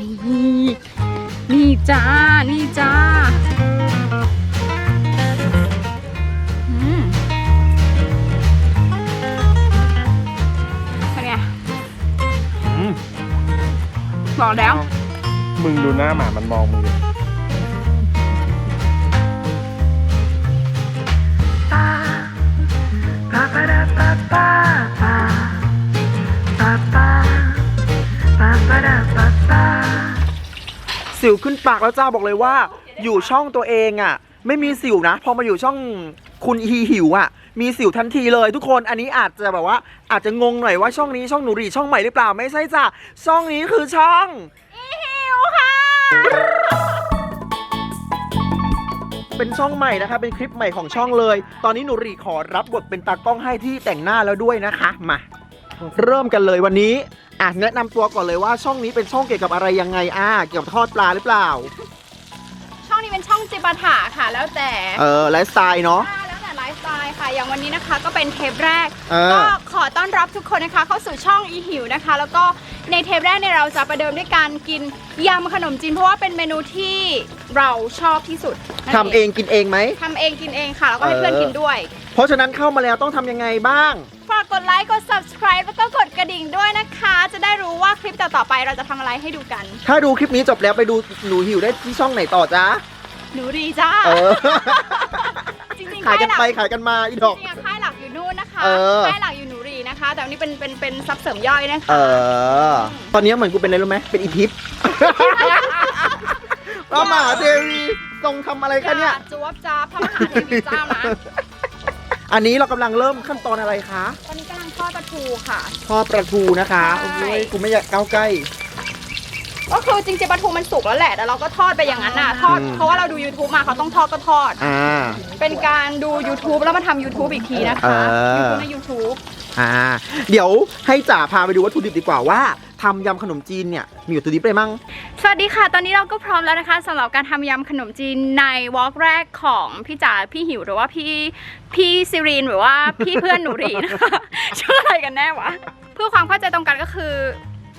นี่นี่จ้า นี่จ้าอืมเป็นไงอืมบอกแล้ว มึงดูหน้าหมามันมองมึงดิ สิวขึ้นปากแล้วจ้าบอกเลยว่า อยู่ช่องตัวเองอะ ไม่มีสิวนะ พอมาอยู่ช่องคุณฮีหิวอะ มีสิวทันทีเลยทุกคนอันนี้อาจจะแบบว่า อาจจะงงหน่อยว่าช่องนี้ช่องหนูรีช่องใหม่หรือเปล่าไม่ใช่จ้ะช่องนี้คือช่องหิวค่ะ เป็นช่องใหม่นะคะ เป็นคลิปใหม่ของช่องเลย ตอนนี้หนูรีขอรับบทเป็นตากล้องให้ที่แต่งหน้าแล้วด้วยนะคะมาเริ่มกันเลยวันนี้ อะแนะนำตัวก่อนเลยว่าช่องนี้เป็นช่องเกี่ยวกับอะไรยังไงอะเกี่ยวกับทอดปลาหรือเปล่า ช่องนี้เป็นช่องจิปาถะค่ะ แล้วแต่เออไลฟ์สไตล์เนาะ อ่าแล้วแต่ไลฟ์สไตล์ค่ะ อย่างวันนี้นะคะก็เป็นเทปแรก เออ ก็ขอต้อนรับทุกคนนะคะ เข้าสู่ช่องอีหิวนะคะ แล้วก็ในเทปแรกเนี่ยเราจะประเดิมด้วยการกินยำขนมจีนเพราะว่าเป็นเมนูที่เราชอบที่สุดนั่นทำเองกินเองไหม ทำเองกินเองค่ะ แล้วก็ให้เพื่อนกินด้วย เพราะฉะนั้นเข้ามาแล้วต้องทำยังไงบ้าง ฝากกดไลค์ กด subscribe แล้วก็กดกระดิ่งด้วยนะคะ จะได้รู้ว่าคลิปต่อๆไปเราจะทำอะไรให้ดูกัน ถ้าดูคลิปนี้จบแล้วไปดูหนูหิวได้ที่ช่องไหนต่อจ๊ะ หนูรีจ้า เออ จริงๆขายกันหลัไปขายกันมาอีดอก จริงๆอะค่ายหลักอยู่นู่นนะคะ เออ ค่ายหลักอยู่หนูรีนะคะ แต่วันนี้เป็นเป็นเป็นซับเสริมย่อยนะคะ เออ ตอนนี้เหมือนกูเป็นอะไรรู้ไหมเป็นอีทิปพระมหาเทวีทรงทำอะไรคะเนี่ยอาจวบจ้าพระมหาเทวีเจ้านะ อันนี้เรากำลังเริ่มขั้นตอนอะไรคะตอนนี้กำลังทอดปลาทูค่ะ ทอดปลาทูนะคะใช่โอ้ยกูไม่อยากก้าวใกล้ ก็คือจริงๆปลาทูมันสุกแล้วแหละแต่เราก็ทอดไปอย่างนั้นน่ะทอดอืม เพราะว่าเราดู YouTube มาเขาต้องทอดก็ทอด อ่า เป็นการดู YouTube แล้วมาทำ YouTube อีกทีนะคะเออ YouTube ใน YouTube อ่า เดี๋ยวให้จ่าพาไปดูวัตถุดิบดีกว่าว่า ทำยำขนมจีนเนี่ยมีวัตถุดิบอะไรมั่งสวัสดีค่ะ ตอนนี้เราก็พร้อมแล้วนะคะสำหรับการทำยำขนมจีนในวอล์กแรกของพี่จ๋าพี่หิวหรือว่าพี่พี่ซิรีนหรือว่าพี่เพื่อนหนูรีนะคะชื่ออะไรกันแน่วะ เพื่อความเข้าใจตรงกันก็คือ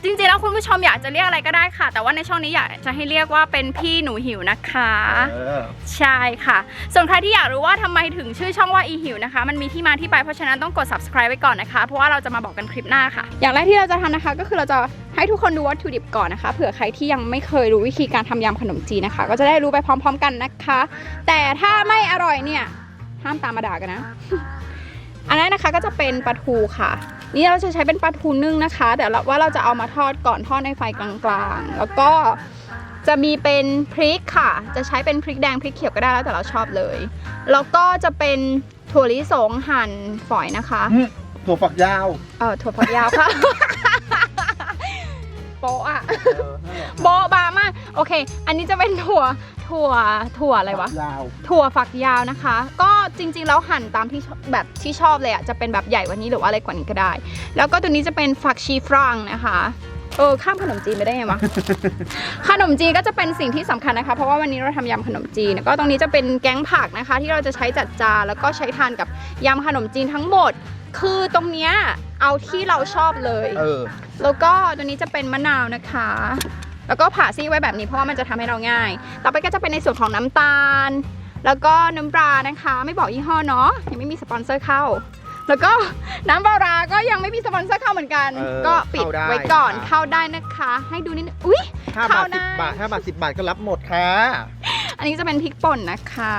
จริงๆแล้วคุณผู้ชมอยากจะเรียกอะไรก็ได้ค่ะ แต่ว่าในช่องนี้อยากจะให้เรียกว่าเป็นพี่หนูหิวนะคะ เออใช่ค่ะ ส่วนใครที่อยากรู้ว่าทำไมถึงชื่อช่องว่าอีหิวนะคะ มันมีที่มาที่ไปเพราะฉะนั้นต้องกด subscribe ไว้ก่อนนะคะ เพราะว่าเราจะมาบอกกันคลิปหน้าค่ะ อย่างแรกที่เราจะทำนะคะ ก็คือเราจะให้ทุกคนดูวัตถุดิบก่อนนะคะ เผื่อใครที่ยังไม่เคยรู้วิธีการทำยำขนมจีนนะคะ ก็จะได้รู้ไปพร้อม ๆ กันนะคะ แต่ถ้าไม่อร่อยเนี่ยห้ามตามมาด่ากันนะ อันนั้นนะคะก็จะเป็นปลาทูค่ะ นี่เราจะใช้เป็นปลาทูนึ่งนะคะแต่ว่าเราจะเอามาทอดก่อนทอดในไฟกลางๆ แล้วก็จะมีเป็นพริกค่ะ จะใช้เป็นพริกแดงพริกเขียวก็ได้แล้วแต่เราชอบเลย แล้วก็จะเป็นถั่วลิสงหั่นฝอยนะคะถั่วฝักยาวเออถั่วฝักยาวค่ะ โปะอะโบะบามากโอเค อันนี้จะเป็นถั่ว ถั่วถั่วอะไรวะ ยาว ถั่วฝักยาวนะคะ ก็จริงๆแล้วหั่นตามที่ชอบแบบที่ชอบเลยอะจะเป็นแบบใหญ่กว่านี้หรือว่าเล็กกว่านี้ก็ได้ แล้วก็ตัวนี้จะเป็นฝักชีฝรั่งนะคะเออข้ามขนมจีนไปได้ไงวะ ขนมจีนก็จะเป็นสิ่งที่สำคัญนะคะ เพราะว่าวันนี้เราทำยำขนมจีนแล้วก็ตรงนี้จะเป็นแกงผักนะคะ ที่เราจะใช้จัดจานแล้วก็ใช้ทานกับยำขนมจีนทั้งหมด คือตรงเนี้ยเอาที่เราชอบเลย เออ แล้วก็ตัวนี้จะเป็นมะนาวนะคะ แล้วก็ผ่าซี่ไว้แบบนี้เพราะว่ามันจะทำให้เราง่าย ต่อไปก็จะเป็นในส่วนของน้ำตาล แล้วก็น้ำปลานะคะ ไม่บอกยี่ห้อเนาะยังไม่มีสปอนเซอร์เข้า แล้วก็น้ำปลาร้าก็ยังไม่มีสปอนเซอร์เข้าเหมือนกันเออก็ปิดเข้าได้ไว้ก่อนค่ะเข้าได้นะคะ ให้ดูนิดนึงอุ้ยห้าบาทเข้าสิได้บบาทห้าบาทสิบบาทก็รับหมดค่ะอันนี้จะเป็นพริกป่นนะคะ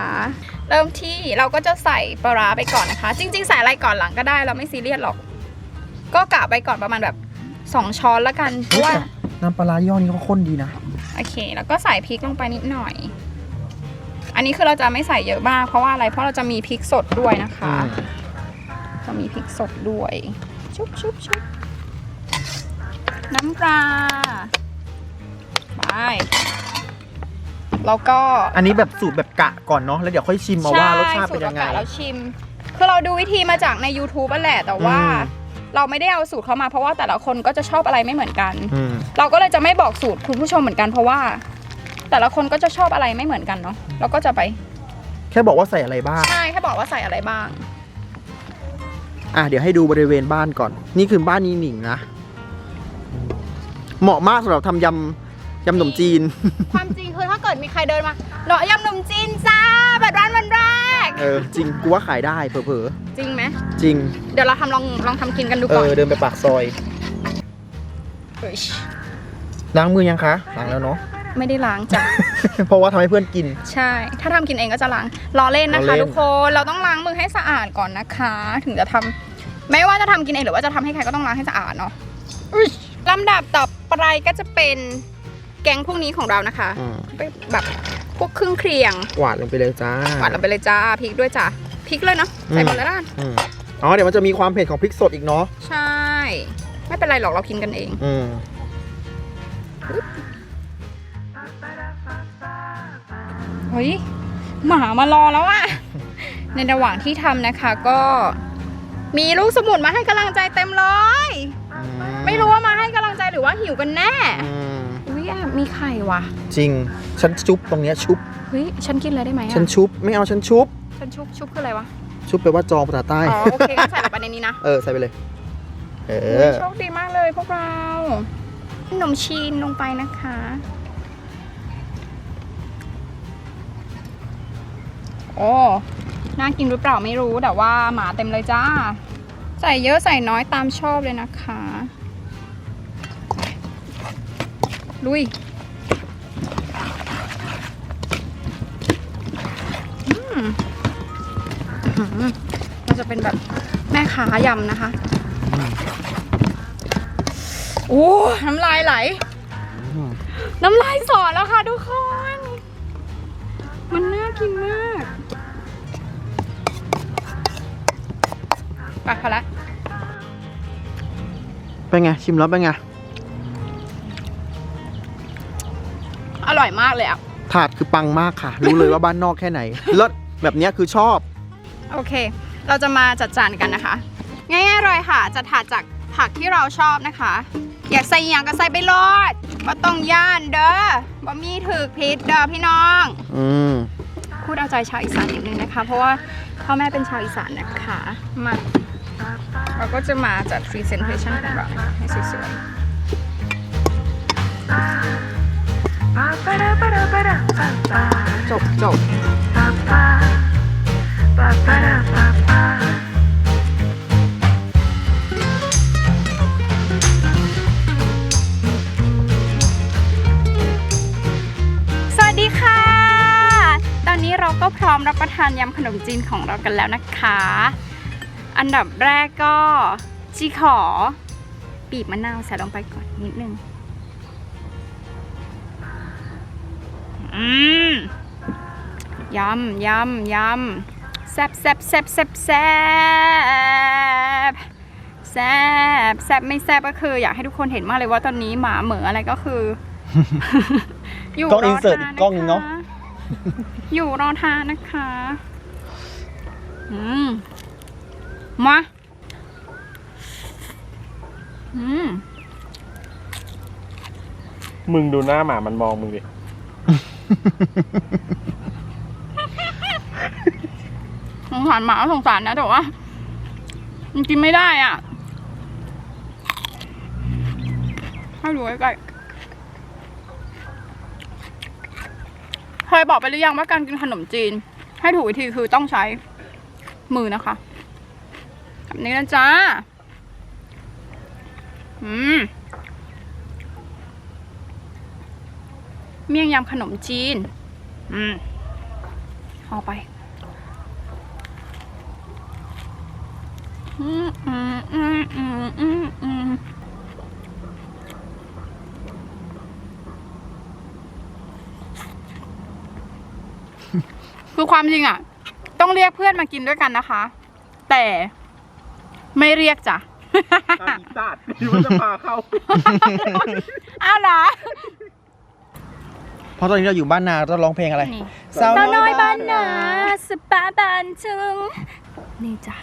เริ่มที่เราก็จะใส่ปลาร้าไปก่อนนะคะ จริง ๆ ใส่อะไรก่อนหลังก็ได้เราไม่ซีเรียสหรอก ก็กะไปก่อนประมาณแบบสองช้อนละกันเพราะว่า น้ำปลาร้าย่อนี้ก็ข้นดีนะ โอเค แล้วก็ใส่พริกลงไปนิดหน่อย อันนี้คือเราจะไม่ใส่เยอะมากเพราะว่าอะไร เพราะเราจะมีพริกสดด้วยนะคะ จะมีพริกสดด้วย ชุบชุบชุบน้ำปลา ไป แล้วก็ อันนี้แบบสูตรแบบกะก่อนเนาะ แล้วเดี๋ยวค่อยชิมมาว่ารสชาติเป็นยังไงใช่สูตรประกาศแล้วชิม คือเราดูวิธีมาจากใน YouTube นั่นแหละ แต่ว่า อืม เราไม่ได้เอาสูตรเข้ามาเพราะว่าแต่ละคนก็จะชอบอะไรไม่เหมือนกัน อืม เราก็เลยจะไม่บอกสูตรคุณผู้ชมเหมือนกันเพราะว่า แต่ละคนก็จะชอบอะไรไม่เหมือนกันเนาะเราก็จะไปแค่บอกว่าใส่อะไรบ้าง ใช่แค่บอกว่าใส่อะไรบ้าง อะเดี๋ยวให้ดูบริเวณบ้านก่อน นี่คือบ้านนีหนิงนะ เหมาะมากสำหรับทำยำยำขนมจีน ความจริงคือถ้าเกิดมีใครเดินมาเหรอยำขนมจีนจ้าเปิดร้านวันแรก เออจริงกูว่าขายได้เผลอจริงไหม ๆจริง เดี๋ยวเราทำลองลองทำกินกันดูเอก่อนอเดินไปปากซอยเฮ้ยล้างมือยังคะล้างแล้วเนาะ ไม่ได้ล้างจ้ะ เพราะว่าทำให้เพื่อนกิน ใช่ ถ้าทำกินเองก็จะล้างล้อเล่นนะล้อคะ เล่น ทุกคน เราต้องล้างมือให้สะอาดก่อนนะคะ ถึงจะทำไม่ว่าจะทำกินเองหรือว่าจะทำให้ใครก็ต้องล้างให้สะอาดเนาะอุ๊ยลำดับต่อไปก็จะเป็น แกงพวกนี้ของเรานะคะอืมแบบพวกเครื่องเคียงหวานลงไปเลยจ้า หวานลงไปเลยจ้าพริกด้วยจ้าพริกเลยเนาะใส่หมดเลยละกันอืมอ๋อเดี๋ยวมันจะมีความเผ็ดของพริกสดอีกเนาะใช่ ไม่เป็นไรหรอกเรากินกันเอง อืมเฮ้ยหมามารอแล้วอะ ในระหว่างที่ทำนะคะก็ มีลูกสมุนมาให้กำลังใจเต็มเลยไม่รู้ว่ามาให้กำลังใจหรือว่าหิวกันแน่ อืมอุ้ ยแอบมีไข่ว่ะ จริง ฉันชุบตรงเนี้ยชุบ เฮ้ย ฉันกินเลยได้ไหมอะฉันชุบ ไม่เอาฉันชุบ ฉันชุบชุบคืออะไรวะ ชุบแปลว่าจองภาษาใต้ อ๋อ โอเคงั้นใส่ลงไปในนี้นะเออ ใส่ไปเลย เออุ๊ยอโชคดีมากเลยพวกเราขนมชีนลงไปนะคะ โอ้ น่ากินหรือเปล่าไม่รู้แต่ว่าหมาเต็มเลยจ้า ใส่เยอะใส่น้อยตามชอบเลยนะคะ ลุยอืมอื้อหือเราจะเป็นแบบแม่ค้ายำนะคะ โอ้ น้ำลายไหลอืมน้ำลายสอแล้วค่ะทุกคน มันน่ากินมากไปพอละเป็นไง ชิมแล้วเป็นไงากเลยอะ ถาดคือปังมากค่ะ รู้เลยว่าบ้านนอกแค่ไหนเลิศแบบเนี้ยคือชอบ โอเค เราจะมาจัดจานกันนะคะ ง่ายๆเลยค่ะจะถาดจากผักที่เราชอบนะคะ อยากใส่อหย่างก็ใส่ไปโลดบ่ต้องย่านเด้อบ่มีถือพิษเด้อพี่น้อง อืมพูดเอาใจชาวอีสานนิดนึงนะคะ เพราะว่าพ่อแม่เป็นชาวอีสานนะคะ มาเราก็จะมาจัด presentation ของเราให้สวยๆ จบจบสวัสดีค่ะ ตอนนี้เราก็พร้อมรับประทานยำขนมจีนของเรากันแล้วนะคะ อันดับแรกก็จีขอบีบมะนาวใส่ลงไปก่อนนิดนึง อืมยำยำยำแซบแซบแซบแซบแซบแซบแซบไม่แซบก็คือ อยากให้ทุกคนเห็นมากเลยว่าตอนนี้หมาเหมืออะไรก็คือ อยู่กล้องร insert ทาอีกกล้องหนึ่งเนอะคอยู่รอทานนะคะ อืม มา อืม มึงดูหน้าหมามันมองมึงดิ สงสารหมาสงสารนะแต่ว่ามันกินไม่ได้อะให้ดูใกล้ๆเคยบอกไปหรือยังว่าการกินขนมจีน ให้ถูกวิธีคือต้องใช้มือนะคะแบบนี้นะจ้าอืม เมี่ยงยำขนมจีน อืมเอาไป อืมอืมอืมอืมอืมอืมคือความจริงอะ ต้องเรียกเพื่อนมากินด้วยกันนะคะ แต่ไม่เรียกจ้ะอีสัตว์คิดว่าจะพาเข้า อ้าวเหรอเพ ราะตอนนี้เราอยู่บ้านนาเราร้องเพลงอะไรนี่ สาวสาวน้อยบ้าบ้านนนานาสปาบานจึงนี่จ้ะ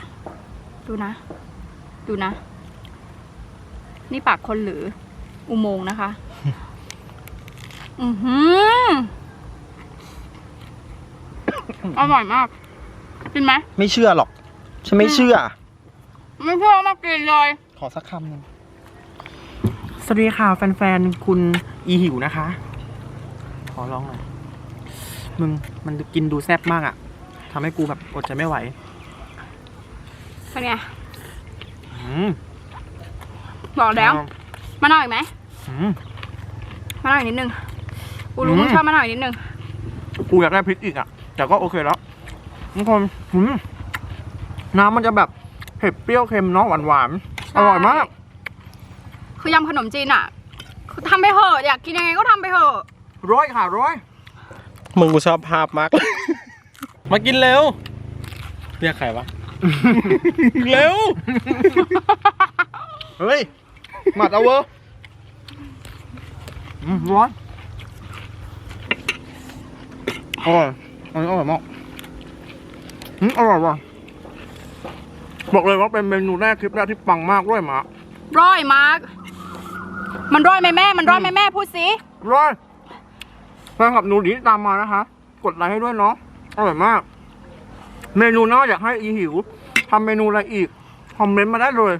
ดูนะ ดูนะ นี่ปากคนหรือ อุโมงค์นะคะ อือหือ อร่อยมาก กินไหมไม่เชื่อหรอกฉันไม่เชื่อ ไม่เชื่อมากินเลย ขอสักคำหนึงสวัสดีค่ะแฟนๆ คุณอีหิวนะคะ อลองหน่อย มึงมันกินดูแซ่บมากอะทำให้กูแบบอดใจไม่ไหวเป็นไงอืมบอกแล้วมะนาวอีกไหมอืมมะนาวอีกนิดนึง กูรู้อืมมึงชอบมะนาวอีกนิดนึง กูอยากได้พริกอีกอะแต่ก็โอเคแล้วทุกคนอืมน้ำมันจะแบบเผ็ดเปรี้ยวเค็มเนาะหวานหวานๆอร่อยมาก คือยำขนมจีนอะคือทำไปเถอะอยากกินยังไงก็ทำไปเถอะ ร้อยค่ะร้อยมึงกูชอบภาพมากมากินเร็ว เรียกใครวะ เร็ว เฮ้ย หมัดเอาเวอร์อืมร้อนอร่อยอันนี้อร่อยมากอืมอร่อยว่ะบอกเลยว่าเป็นเมนูแรกคลิปแรกที่ปังมากด้วยหมาร้อยมาร์กมันร้อยไหมแม่ มันร้อยไหมแม่ พูดสิ ร้อย แฟนคลับหนูดีที่ตามมานะคะ กดไลค์ให้ด้วยเนาะอร่อยมาก เมนูหน้าอยากให้อีหิวทำเมนูอะไรอีกคอมเมนต์มาได้เลย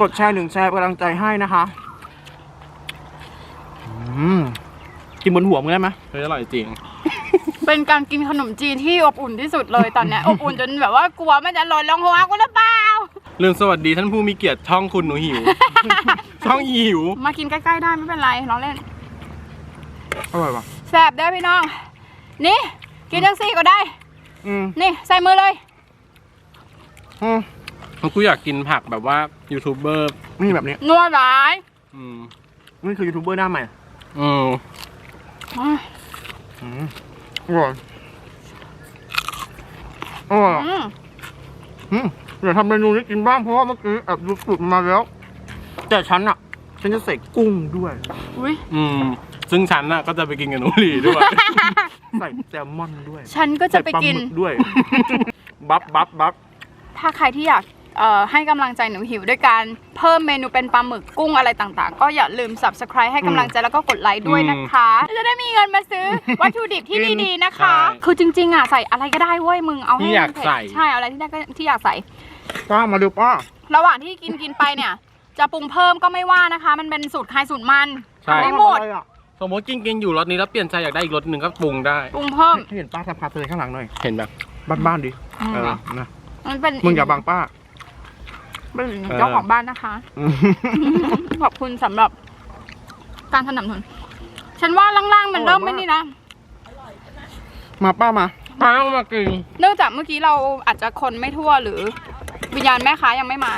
กดแชร์หนึ่งแชร์เป็นกำลังใจให้นะคะอืมกินบนหัวมึงได้ไหมเฮ้ยอร่อยจริง เป็นการกินขนมจีนที่อบอุ่นที่สุดเลยตอนเนี้ยอบอุ่นจนแบบว่ากลัวมันจะหล่นลงหัวกูหรือเปล่าเรื่องสวัสดีท่านผู้มีเกียรติช่องคุณหนูหิว ช่องอีหิว มากินใกล้ๆได้ไม่เป็นไรล้อเล่น อร่อยว่ะ แสบได้อพี่น้อง นี่กินจังซี่ก็ได้ อืมนี่ใส่มือเลย อืมกูอยากกินผักแบบว่ายูทูบเบอร์นี่แบบนี้นัวหลายอืมนี่คือยูทูบเบอร์หน้าใหม่อืมอืมอืมอร่อยอร่อยอะอืมอืมเดี๋ยวทำเมนูนี้กินบ้างเพราะว่าเมื่อกี้แอบดูสูตรมาแล้ว แต่ฉันอะ ฉันจะใส่กุ้งด้วย อุ้ยอืม ซึ่งฉันน่ะก็จะไปกินกับหนูหลีด้วย ใส่แซลมอนด้วยฉันก็จะไปกิน ใส่ลาหมึด้วย บัฟบัฟบัฟถ้าใครที่อยากเอ่อให้กำลังใจหนูหิวด้วยการเพิ่มเมนูเป็นปลาหมึกกุ้งอะไรต่างๆ ก็อย่าลืม subscribe ให้กำลังใจแล้วก็กดไลค์ด้วยนะคะ จะได้มีเงินมาซื้อ วัตถุดิบที่ดีๆนะคะ ใช่คือจริงๆอะใส่อะไรก็ได้เว้ยมึงเอาให้ที่อยากมันเผ็ดใส่ ใช่เอาอะไรที่ได้ก็ที่อยากใส่ ป้ามาดูป้า ระหว่างที่กินกินไปเนี่ย จะปรุงเพิ่มก็ไม่ว่านะคะ มันเป็นสูตรใครสูตรมันใช่ทำได้หมด ทำอะไรอะ สมมติกินกินอยู่รสนี้แล้วเปลี่ยนใจอยากได้อีกรสหนึ่งก็ปรุงได้ ปรุงเพิ่ม ให้เห็นป้าสะพาเตยข้างหลังหน่อย เห็นแบบบ้านๆดิ อืม เออ นะ มันเป็นมึงอย่าบังป้า เป็นอีกหนึ่งเจ้าของบ้านนะคะ ขอบคุณสำหรับการสนับสนุนฉันว่าล่างๆมันเริ่มไม่นี่นะ มาป้ามา ป้าเอามากินเนื่องจากเมื่อกี้เราอาจจะคนไม่ทั่วหรือ วิญญาณแม่ค้ายังไม่มา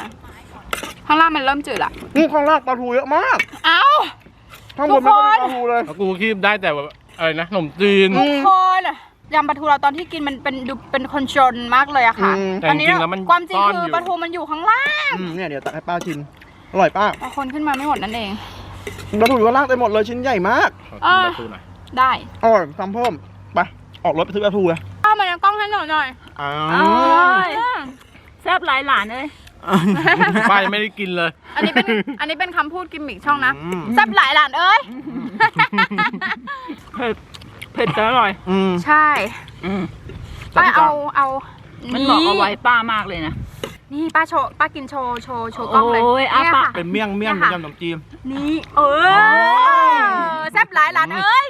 ข้างล่างมันเริ่มจืดละนี่ข้างล่างปลาทูเยอะมากเอ้า ข้างบนไม่ก็มีปลาทูเลย แล้วกูคีบได้แต่แบบอะไรนะขนมจีนอืมทุกคนยำปลาทูเราตอนที่กินมันเป็นดูเป็นคนชนมากเลยอะค่ะอืม แต่จริงๆแล้วมันความจริงซ่อนคืออยู่ ปลาทูมันอยู่ข้างล่างอืมเนี่ยเดี๋ยวตักให้ป้าชิมอร่อยป้าเอาคนขึ้นมาไม่หมดนั่นเอง ปลาทูอยู่ข้างล่างเต็มหมดเลยชิ้นใหญ่มากขอกินปลาทูหน่อยได้อร่อยทำเพิ่มไปออกรถไปซื้อปลาทูเลยเอามาในกล้องให้หน่อยหน่อยอ้า อ้วยแซ่บหลายหลานเลย ป้ายังไม่ได้กินเลย อันนี้เป็นอันนี้เป็นคำพูดกิมมิกช่องนะอืม แซ่บหลายหลานเอ้ย เผ็ดเผ็ดแต่อร่อยอืมใช่อืมป้าเอาเอามันเหมาะเอาไว้ป้ามากเลยนะ นี่ป้าโชว์ป้ากินโชว์โชว์โชว์กล้องเลยโอ้ยอ้าเนี่ยปาก ค่ะ เป็นเมี่ยงเมี่ยงเนี่ยเป็นค่ะยำขนมจีน นี่เออแซ่บหลายหลานเอ้ย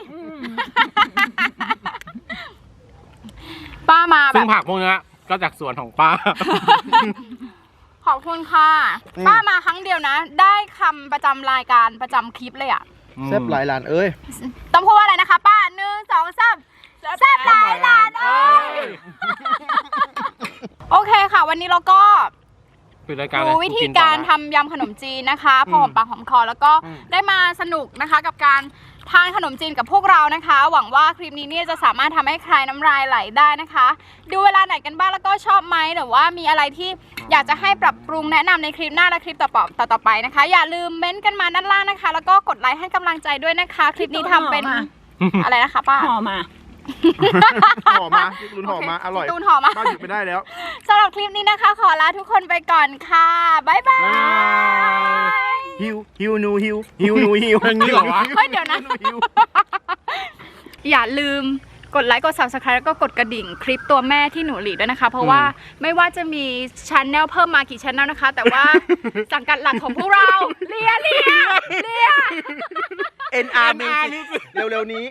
ป้ามาแบซึ่งบผักพวกเนี้ยก็จากสวนของป้า ขอบคุณค่ะอืมป้ามาครั้งเดียวนะ ได้คำประจำรายการประจำคลิปเลยอะ แซ่บหลายหลานเอ้ย ต้องพูดว่าอะไรนะคะ ป้าหนึ่งสองสามแซ่บหลายหลานเอ้ยโอเคค่ะ วันนี้เราก็ ปิดรายการดูเลยวิธีนต่อการนะ ทำยำขนมจีนนะคะพอหอมปากหอมคอแล้วก็อืม ได้มาสนุกนะคะ กับการ ทานขนมจีนกับพวกเรานะคะ หวังว่าคลิปนี้เนี่ยจะสามารถทำให้ใครน้ำลายไหลได้นะคะ ดูเวลาไหนกันบ้างแล้วก็ชอบไหมหรือว่ามีอะไรที่อยากจะให้ปรับปรุงแนะนำในคลิปหน้าและคลิปต่อๆต่อๆไปนะคะ อย่าลืมเม้นต์กันมาด้านล่างนะคะ แล้วก็กดไลค์ให้กำลังใจด้วยนะคะ คลิปนี้ทำเป็นห่อมาอะไรนะคะป้าห่อมาห่อมาพี่ตูนห่อมาอร่อยตูนห่อมาป้าหยิบไปได้แล้วสำหรับคลิปนี้นะคะ ขอลาทุกคนไปก่อนค่ะบ๊ายบาย ฮิวฮิวนูฮิวฮิวนูฮิวอย่างนี้เหรอวะ เฮ้ยเดี๋ยวนะฮิวอย่าลืมกดไลค์กด subscribe แล้วก็กดกระดิ่งคลิปตัวแม่ที่หนูหลีด้วยนะคะ เพราะว่าไม่ว่าจะมีชันแนลเพิ่มมากี่ชันแนลนะคะ แต่ว่า สังกัดหลักของพวกเราเลียเลียเลีย NR Music เร็วๆนี้